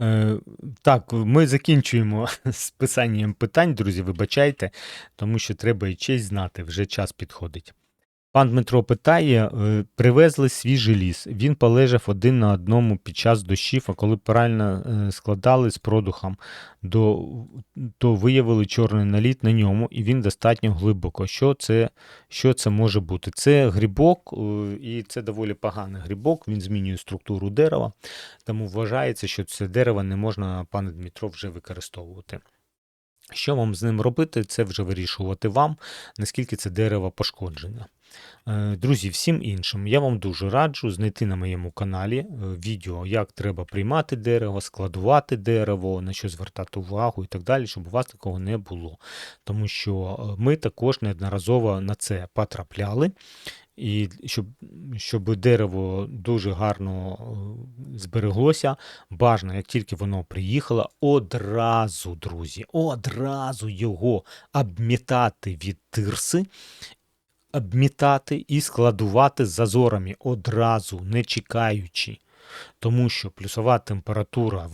Е, Так, ми закінчуємо з писанням питань, друзі, вибачайте, тому що треба і честь знати, вже час підходить. Пан Дмитро питає: е, привезли свіжий ліс. Він полежав один на одному під час дощів, а коли правильно е, складали з продухом, до, то виявили чорний наліт на ньому, і він достатньо глибоко. Що це, що це може бути? Це грибок, е, і це доволі поганий грибок, він змінює структуру дерева, тому вважається, що це дерево не можна, пане Дмитро, вже використовувати. Що вам з ним робити, це вже вирішувати вам, наскільки це дерево пошкоджене. Е, Друзі, всім іншим, я вам дуже раджу знайти на моєму каналі е, відео, як треба приймати дерево, складувати дерево, на що звертати увагу і так далі, щоб у вас такого не було. Тому що е, ми також неодноразово на це потрапляли. І щоб, щоб дерево дуже гарно збереглося, бажано, як тільки воно приїхало, одразу, друзі, одразу його обмітати від тирси, обмітати і складувати з зазорами одразу, не чекаючи. Тому що плюсова температура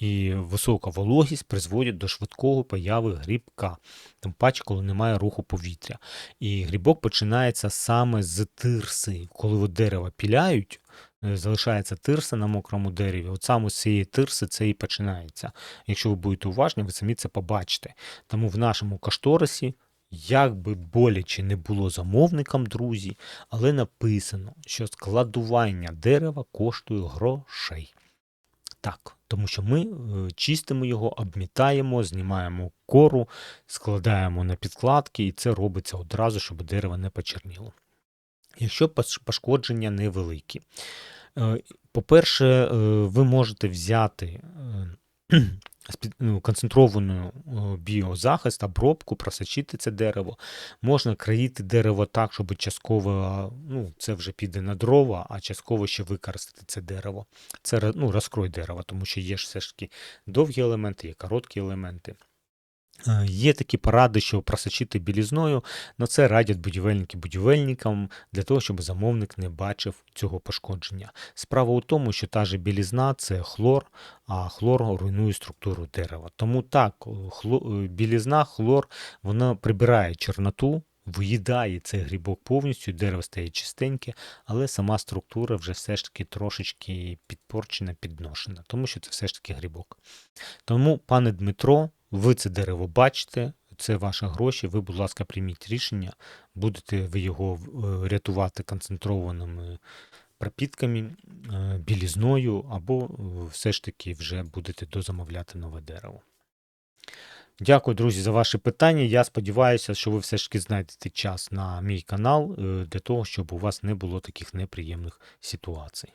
і висока вологість призводять до швидкого появи грибка, тим паче, коли немає руху повітря. І грибок починається саме з тирси. Коли от дерево піляють, е, залишається тирса на мокрому дереві. От саме з цієї тирси це і починається. Якщо ви будете уважні, ви самі це побачите. Тому в нашому кашторисі, як би боляче не було замовникам, друзі, але написано, що складування дерева коштує грошей. Так, тому що ми е, чистимо його, обмітаємо, знімаємо кору, складаємо на підкладки, і це робиться одразу, щоб дерево не почерніло. Якщо пошкодження невеликі. Е, По-перше, е, ви можете взяти концентровану е, біозахист, обробку, просочити це дерево. Можна країти дерево так, щоб частково, ну, це вже піде на дрова, а частково ще використати це дерево. Це ну, розкрой дерева, тому що є ж все ж таки довгі елементи, є короткі елементи. Е, Є такі поради, що просочити білізною, але це радять будівельники будівельникам для того, щоб замовник не бачив цього пошкодження. Справа у тому, що та же білізна це хлор, а хлор руйнує структуру дерева. Тому так, е, хло- е, білізна, хлор, вона прибирає чорноту, виїдає цей грибок повністю, дерево стає чистеньке, але сама структура вже все ж таки трошечки підпорчена, підношена, тому що це все ж таки грибок. Тому, пане Дмитро, ви це дерево бачите, це ваші гроші. Ви, будь ласка, прийміть рішення, будете ви його е, рятувати концентрованими пропітками, е, білізною, або е, все ж таки вже будете дозамовляти нове дерево. Дякую, друзі, за ваші питання. Я сподіваюся, що ви все ж таки знайдете час на мій канал для того, щоб у вас не було таких неприємних ситуацій.